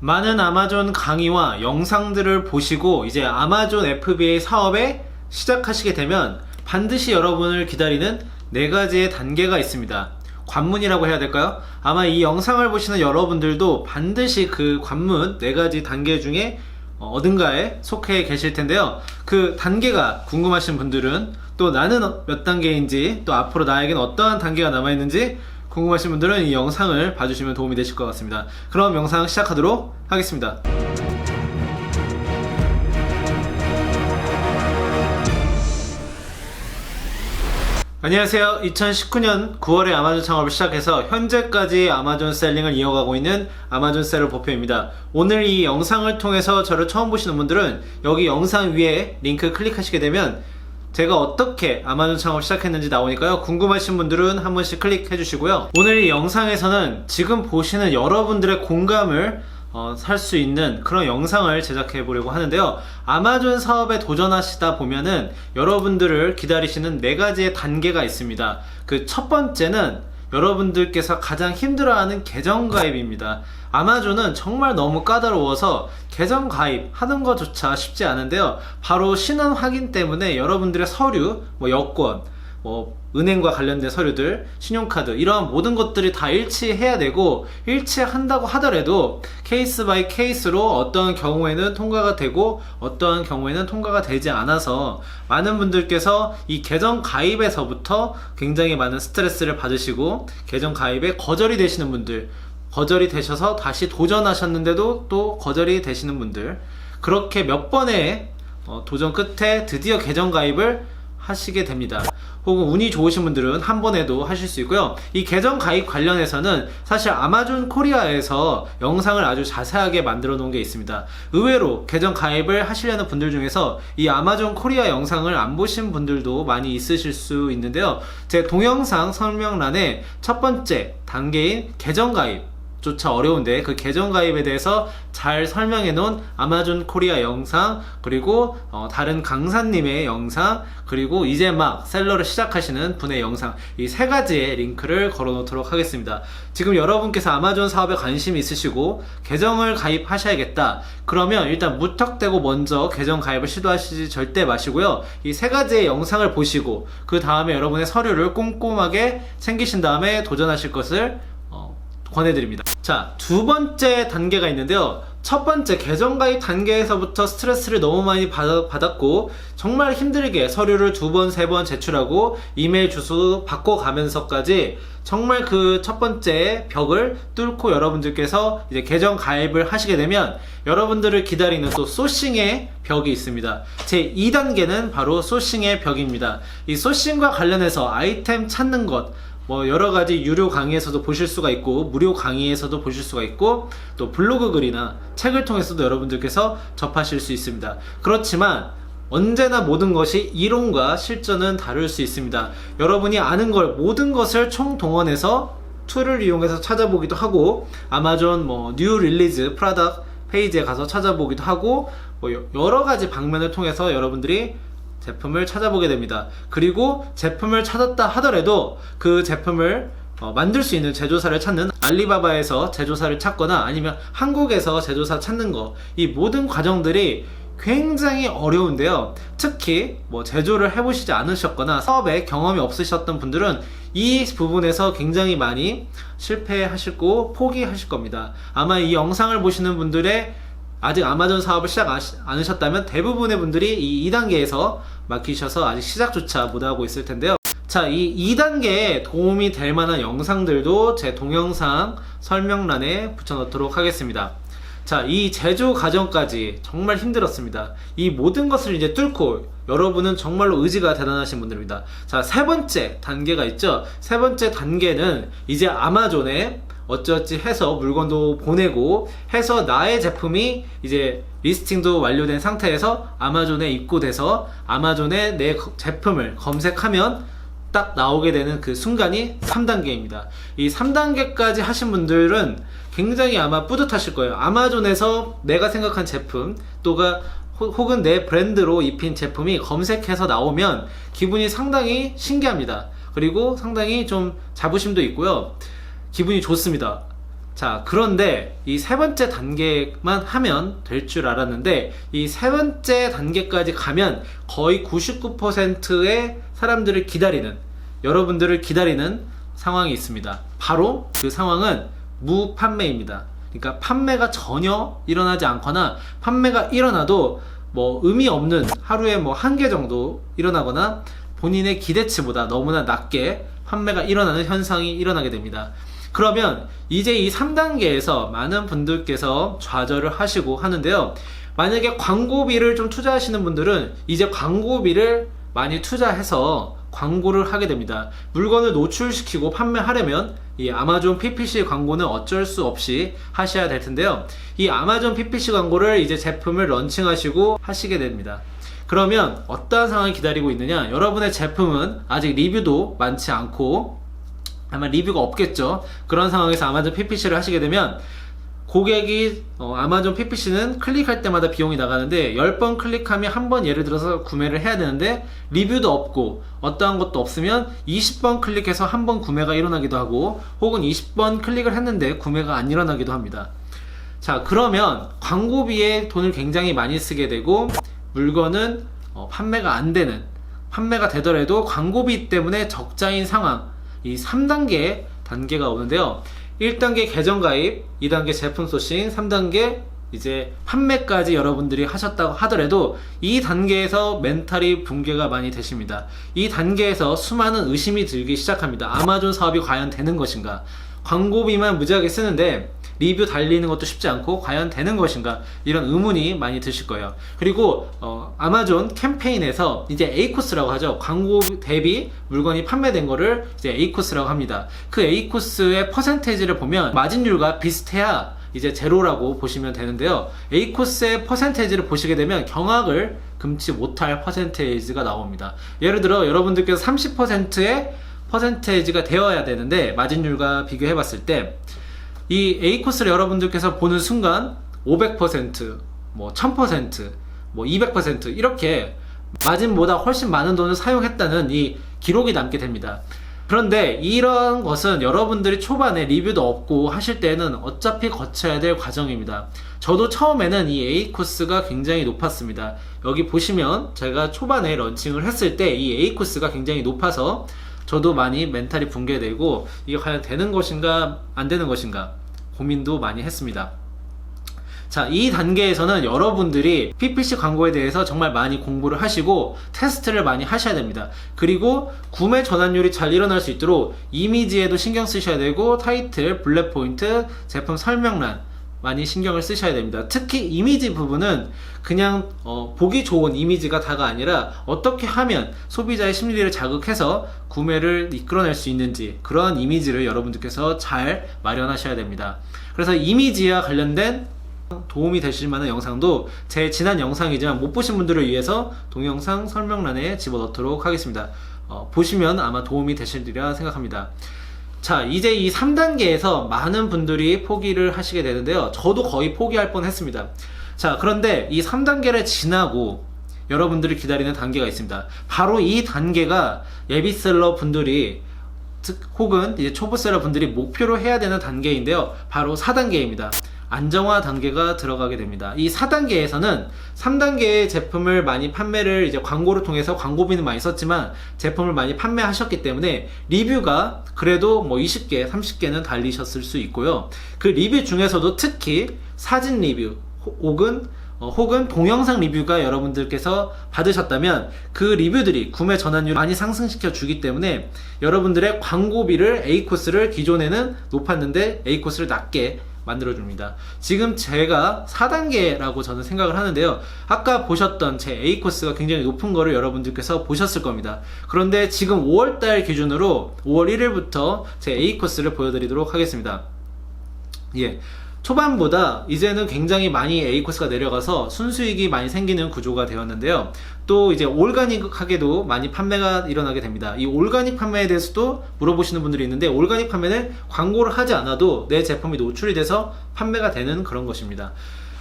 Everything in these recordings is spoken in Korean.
많은 아마존 강의와 영상들을 보시고 이제 아마존 FBA 사업에 시작하시게 되면 반드시 여러분을 기다리는 네 가지의 단계가 있습니다. 관문이라고 해야 될까요? 아마 이 영상을 보시는 여러분들도 반드시 그 관문 네 가지 단계 중에 어, 어딘가에 속해 계실 텐데요. 그 단계가 궁금하신 분들은 또 나는 몇 단계인지 또 앞으로 나에겐 어떠한 단계가 남아있는지 궁금하신 분들은 이 영상을 봐주시면 도움이 되실 것 같습니다. 그럼 영상 시작하도록 하겠습니다. 안녕하세요. 2019년 9월에 아마존 창업을 시작해서 현재까지 아마존 셀링을 이어가고 있는 아마존 셀러 보표입니다. 오늘 이 영상을 통해서 저를 처음 보시는 분들은 여기 영상 위에 링크 클릭하시게 되면 제가 어떻게 아마존 창업 시작했는지 나오니까요. 궁금하신 분들은 한 번씩 클릭해 주시고요. 오늘 이 영상에서는 지금 보시는 여러분들의 공감을 어, 살 수 있는 그런 영상을 제작해 보려고 하는데요. 아마존 사업에 도전하시다 보면은 여러분들을 기다리시는 네 가지의 단계가 있습니다. 그 첫 번째는 여러분들께서 가장 힘들어하는 계정 가입입니다. 아마존은 정말 너무 까다로워서 계정 가입 하는 것조차 쉽지 않은데요. 바로 신원 확인 때문에 여러분들의 서류, 뭐 여권, 뭐 은행과 관련된 서류들, 신용카드 이러한 모든 것들이 다 일치해야 되고 일치한다고 하더라도 케이스 바이 케이스로 어떤 경우에는 통과가 되고 어떠한 경우에는 통과가 되지 않아서 많은 분들께서 이 계정 가입에서부터 굉장히 많은 스트레스를 받으시고 계정 가입에 거절이 되시는 분들 거절이 되셔서 다시 도전하셨는데도 또 거절이 되시는 분들 그렇게 몇 번의 어, 도전 끝에 드디어 계정 가입을 하시게 됩니다. 혹은 운이 좋으신 분들은 한 번에도 하실 수 있고요. 이 계정 가입 관련해서는 사실 아마존 코리아에서 영상을 아주 자세하게 만들어 놓은 게 있습니다. 의외로 계정 가입을 하시려는 분들 중에서 이 아마존 코리아 영상을 안 보신 분들도 많이 있으실 수 있는데요. 제 동영상 설명란에 첫 번째 단계인 계정 가입 조차 어려운데 그 계정 가입에 대해서 잘 설명해 놓은 아마존 코리아 영상 그리고 어, 다른 강사님의 영상 그리고 이제 막 셀러를 시작하시는 분의 영상 이 세 가지의 링크를 걸어 놓도록 하겠습니다. 지금 여러분께서 아마존 사업에 관심이 있으시고 계정을 가입하셔야겠다. 그러면 일단 무턱대고 먼저 계정 가입을 시도하시지 절대 마시고요. 이 세 가지의 영상을 보시고 그 다음에 여러분의 서류를 꼼꼼하게 챙기신 다음에 도전하실 것을 어, 권해드립니다. 자, 두 번째 단계가 있는데요. 첫 번째 계정 가입 단계에서부터 스트레스를 너무 많이 받, 받았고 정말 힘들게 서류를 두 번, 세 번 제출하고 이메일 주소 바꿔가면서까지 정말 그 첫 번째 벽을 뚫고 여러분들께서 이제 계정 가입을 하시게 되면 여러분들을 기다리는 또 소싱의 벽이 있습니다. 제 2단계는 바로 소싱의 벽입니다. 이 소싱과 관련해서 아이템 찾는 것, 뭐 여러 가지 유료 강의에서도 보실 수가 있고 무료 강의에서도 보실 수가 있고 또 블로그 글이나 책을 통해서도 여러분들께서 접하실 수 있습니다. 그렇지만 언제나 모든 것이 이론과 실전은 다를 수 있습니다. 여러분이 아는 걸 모든 것을 총동원해서 툴을 이용해서 찾아보기도 하고 아마존 뭐 뉴 릴리즈 프라덕 페이지에 가서 찾아보기도 하고 뭐 여- 여러 가지 방면을 통해서 여러분들이 제품을 찾아보게 됩니다. 그리고 제품을 찾았다 하더라도 그 제품을 어, 만들 수 있는 제조사를 찾는 알리바바에서 제조사를 찾거나 아니면 한국에서 제조사 찾는 거 이 모든 과정들이 굉장히 어려운데요. 특히 뭐 제조를 해보시지 않으셨거나 사업에 경험이 없으셨던 분들은 이 부분에서 굉장히 많이 실패하시고 포기하실 겁니다. 아마 이 영상을 보시는 분들의 아직 아마존 사업을 시작 아시- 않으셨다면 대부분의 분들이 이 2단계에서 막히셔서 아직 시작조차 못하고 있을 텐데요. 자, 이 2단계에 도움이 될 만한 영상들도 제 동영상 설명란에 붙여놓도록 하겠습니다. 자, 이 제조 과정까지 정말 힘들었습니다. 이 모든 것을 이제 뚫고 여러분은 정말로 의지가 대단하신 분들입니다. 자, 세 번째 단계가 있죠. 세 번째 단계는 이제 아마존에 어찌어찌 해서 물건도 보내고 해서 나의 제품이 이제 리스팅도 완료된 상태에서 아마존에 입고돼서 아마존에 내 거- 제품을 검색하면 딱 나오게 되는 그 순간이 3단계입니다. 이 3단계까지 하신 분들은 굉장히 아마 뿌듯하실 거예요. 아마존에서 내가 생각한 제품, 또가 혹- 혹은 내 브랜드로 입힌 제품이 검색해서 나오면 기분이 상당히 신기합니다. 그리고 상당히 좀 자부심도 있고요. 기분이 좋습니다. 자, 그런데 이 세 번째 단계만 하면 될 줄 알았는데 이 세 번째 단계까지 가면 거의 99%의 사람들을 기다리는 여러분들을 기다리는 상황이 있습니다. 바로 그 상황은 무판매입니다. 그러니까 판매가 전혀 일어나지 않거나 판매가 일어나도 뭐 의미 없는 하루에 뭐 한 개 정도 일어나거나 본인의 기대치보다 너무나 낮게 판매가 일어나는 현상이 일어나게 됩니다. 그러면 이제 이 3단계에서 많은 분들께서 좌절을 하시고 하는데요. 만약에 광고비를 좀 투자하시는 분들은 이제 광고비를 많이 투자해서 광고를 하게 됩니다. 물건을 노출시키고 판매하려면 이 아마존 PPC 광고는 어쩔 수 없이 하셔야 될 텐데요. 이 아마존 PPC 광고를 이제 제품을 런칭하시고 하시게 됩니다. 그러면 어떠한 상황이 기다리고 있느냐? 여러분의 제품은 아직 리뷰도 많지 않고 아마 리뷰가 없겠죠. 그런 상황에서 아마존 PPC를 하시게 되면 고객이 어, 아마존 PPC는 클릭할 때마다 비용이 나가는데 10번 클릭하면 한 번 예를 들어서 구매를 해야 되는데 리뷰도 없고 어떠한 것도 없으면 20번 클릭해서 한 번 구매가 일어나기도 하고 혹은 20번 클릭을 했는데 구매가 안 일어나기도 합니다. 자 그러면 광고비에 돈을 굉장히 많이 쓰게 되고 물건은 어, 판매가 안 되는 판매가 되더라도 광고비 때문에 적자인 상황 이 3단계 단계가 오는데요. 1단계 계정 가입 2단계 제품 소싱 3단계 이제 판매까지 여러분들이 하셨다고 하더라도 이 단계에서 멘탈이 붕괴가 많이 되십니다. 이 단계에서 수많은 의심이 들기 시작합니다. 아마존 사업이 과연 되는 것인가? 광고비만 무지하게 쓰는데 리뷰 달리는 것도 쉽지 않고 과연 되는 것인가 이런 의문이 많이 드실 거예요. 그리고 어, 아마존 캠페인에서 이제 A 코스라고 하죠. 광고 대비 물건이 판매된 거를 이제 A 코스라고 합니다. 그 A 코스의 퍼센테이지를 보면 마진율과 비슷해야 이제 제로라고 보시면 되는데요. A 코스의 퍼센테이지를 보시게 되면 경악을 금치 못할 퍼센테이지가 나옵니다. 예를 들어 여러분들께서 30%의 퍼센테이지가 되어야 되는데 마진율과 비교해 봤을 때 이 A 코스를 여러분들께서 보는 순간 500%, 뭐 1000%, 뭐 200% 이렇게 마진보다 훨씬 많은 돈을 사용했다는 이 기록이 남게 됩니다. 그런데 이런 것은 여러분들이 초반에 리뷰도 없고 하실 때는 어차피 거쳐야 될 과정입니다. 저도 처음에는 이 A 코스가 굉장히 높았습니다. 여기 보시면 제가 초반에 런칭을 했을 때 이 A 코스가 굉장히 높아서 저도 많이 멘탈이 붕괴되고 이게 과연 되는 것인가 안 되는 것인가 고민도 많이 했습니다. 자, 이 단계에서는 여러분들이 PPC 광고에 대해서 정말 많이 공부를 하시고 테스트를 많이 하셔야 됩니다. 그리고 구매 전환율이 잘 일어날 수 있도록 이미지에도 신경 쓰셔야 되고 타이틀, 블랙 포인트, 제품 설명란 많이 신경을 쓰셔야 됩니다. 특히 이미지 부분은 그냥 어, 보기 좋은 이미지가 다가 아니라 어떻게 하면 소비자의 심리를 자극해서 구매를 이끌어낼 수 있는지 그런 이미지를 여러분들께서 잘 마련하셔야 됩니다. 그래서 이미지와 관련된 도움이 되실 만한 영상도 제 지난 영상이지만 못 보신 분들을 위해서 동영상 설명란에 집어넣도록 하겠습니다. 어, 보시면 아마 도움이 되시리라 생각합니다. 자, 이제 이 3단계에서 많은 분들이 포기를 하시게 되는데요. 저도 거의 포기할 뻔 했습니다. 자, 그런데 이 3단계를 지나고 여러분들이 기다리는 단계가 있습니다. 바로 이 단계가 예비셀러 분들이 즉 혹은 이제 초보셀러 분들이 목표로 해야 되는 단계인데요. 바로 4단계입니다. 안정화 단계가 들어가게 됩니다. 이 4단계에서는 3단계의 제품을 많이 판매를 이제 광고를 통해서 광고비는 많이 썼지만 제품을 많이 판매하셨기 때문에 리뷰가 그래도 뭐 20개, 30개는 달리셨을 수 있고요. 그 리뷰 중에서도 특히 사진 리뷰 혹- 혹은 어, 혹은 동영상 리뷰가 여러분들께서 받으셨다면 그 리뷰들이 구매 전환율 많이 상승시켜 주기 때문에 여러분들의 광고비를 A 코스를 기존에는 높았는데 A 코스를 낮게 만들어줍니다. 지금 제가 4단계라고 저는 생각을 하는데요. 아까 보셨던 제 A 코스가 굉장히 높은 거를 여러분들께서 보셨을 겁니다. 그런데 지금 5월달 기준으로 5월 1일부터 제 A 코스를 보여드리도록 하겠습니다. 예. 초반보다 이제는 굉장히 많이 A 코스가 내려가서 순수익이 많이 생기는 구조가 되었는데요. 또 이제 올가닉하게도 많이 판매가 일어나게 됩니다. 이 올가닉 판매에 대해서도 물어보시는 분들이 있는데 올가닉 판매는 광고를 하지 않아도 내 제품이 노출이 돼서 판매가 되는 그런 것입니다.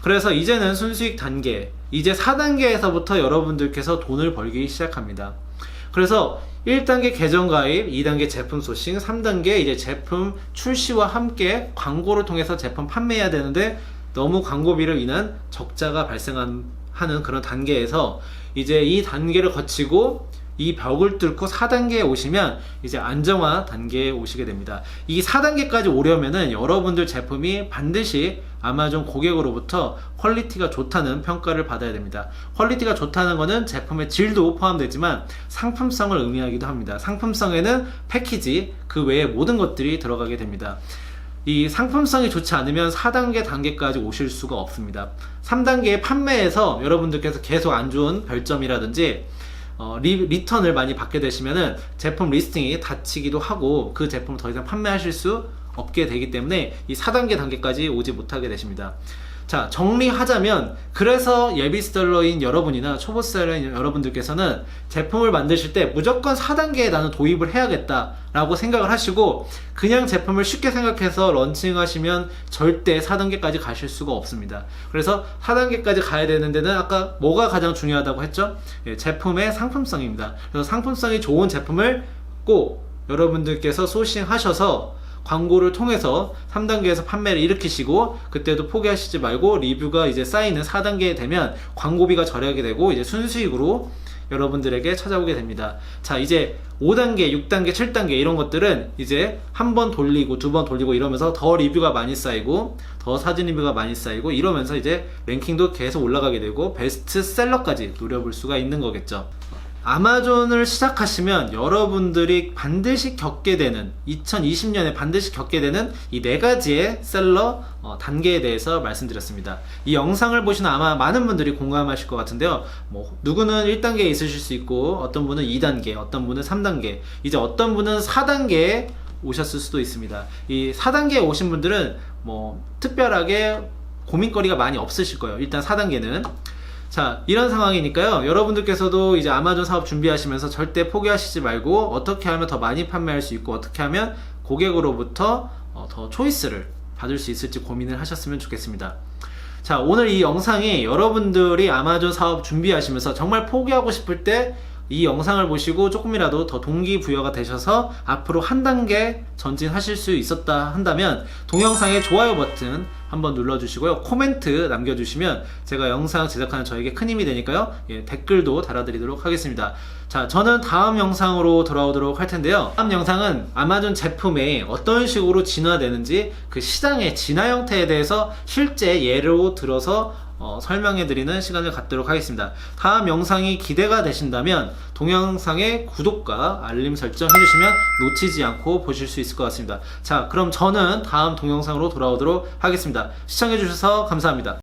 그래서 이제는 순수익 단계, 이제 4단계에서부터 여러분들께서 돈을 벌기 시작합니다. 그래서 1단계 계정 가입, 2단계 제품 소싱, 3단계 이제 제품 출시와 함께 광고를 통해서 제품 판매해야 되는데 너무 광고비로 인한 적자가 발생하는 그런 단계에서 이제 이 단계를 거치고 이 벽을 뚫고 4단계에 오시면 이제 안정화 단계에 오시게 됩니다. 이 4단계까지 오려면은 여러분들 제품이 반드시 아마존 고객으로부터 퀄리티가 좋다는 평가를 받아야 됩니다. 퀄리티가 좋다는 것은 제품의 질도 포함되지만 상품성을 의미하기도 합니다. 상품성에는 패키지 그 외에 모든 것들이 들어가게 됩니다. 이 상품성이 좋지 않으면 4단계 단계까지 오실 수가 없습니다. 3단계 판매에서 여러분들께서 계속 안 좋은 별점이라든지 어, 리, 리턴을 많이 받게 되시면은 제품 리스팅이 닫히기도 하고 그 제품을 더 이상 판매하실 수 없게 되기 때문에 이 4단계 단계까지 오지 못하게 되십니다. 자, 정리하자면 그래서 예비셀러인 여러분이나 초보셀러인 여러분들께서는 제품을 만드실 때 무조건 4단계에 나는 도입을 해야겠다라고 생각을 하시고 그냥 제품을 쉽게 생각해서 런칭하시면 절대 4단계까지 가실 수가 없습니다. 그래서 4단계까지 가야 되는 데는 아까 뭐가 가장 중요하다고 했죠? 예, 제품의 상품성입니다. 그래서 상품성이 좋은 제품을 꼭 여러분들께서 소싱하셔서 광고를 통해서 3단계에서 판매를 일으키시고 그때도 포기하시지 말고 리뷰가 이제 쌓이는 4단계에 되면 광고비가 절약이 되고 이제 순수익으로 여러분들에게 찾아오게 됩니다. 자, 이제 5단계, 6단계, 7단계 이런 것들은 이제 한 번 돌리고 두 번 돌리고 이러면서 더 리뷰가 많이 쌓이고 더 사진 리뷰가 많이 쌓이고 이러면서 이제 랭킹도 계속 올라가게 되고 베스트셀러까지 노려볼 수가 있는 거겠죠. 아마존을 시작하시면 여러분들이 반드시 겪게 되는 2020년에 반드시 겪게 되는 이 네 가지의 셀러 어, 단계에 대해서 말씀드렸습니다. 이 영상을 보시는 아마 많은 분들이 공감하실 것 같은데요. 뭐 누구는 1단계에 있으실 수 있고 어떤 분은 2단계, 어떤 분은 3단계, 이제 어떤 분은 4단계에 오셨을 수도 있습니다. 이 4단계에 오신 분들은 뭐 특별하게 고민거리가 많이 없으실 거예요. 일단 4단계는 자, 이런 상황이니까요. 여러분들께서도 이제 아마존 사업 준비하시면서 절대 포기하시지 말고 어떻게 하면 더 많이 판매할 수 있고 어떻게 하면 고객으로부터 어, 더 초이스를 받을 수 있을지 고민을 하셨으면 좋겠습니다. 자, 오늘 이 영상이 여러분들이 아마존 사업 준비하시면서 정말 포기하고 싶을 때 이 영상을 보시고 조금이라도 더 동기부여가 되셔서 앞으로 한 단계 전진하실 수 있었다 한다면 동영상의 좋아요 버튼 한번 눌러주시고요. 코멘트 남겨주시면 제가 영상 제작하는 저에게 큰 힘이 되니까요. 예, 댓글도 달아드리도록 하겠습니다. 자, 저는 다음 영상으로 돌아오도록 할 텐데요. 다음 영상은 아마존 제품에 어떤 식으로 진화되는지 그 시장의 진화 형태에 대해서 실제 예로 들어서 어, 설명해드리는 시간을 갖도록 하겠습니다. 다음 영상이 기대가 되신다면 동영상의 구독과 알림 설정 해주시면 놓치지 않고 보실 수 있을 것 같습니다. 자, 그럼 저는 다음 동영상으로 돌아오도록 하겠습니다. 시청해주셔서 감사합니다.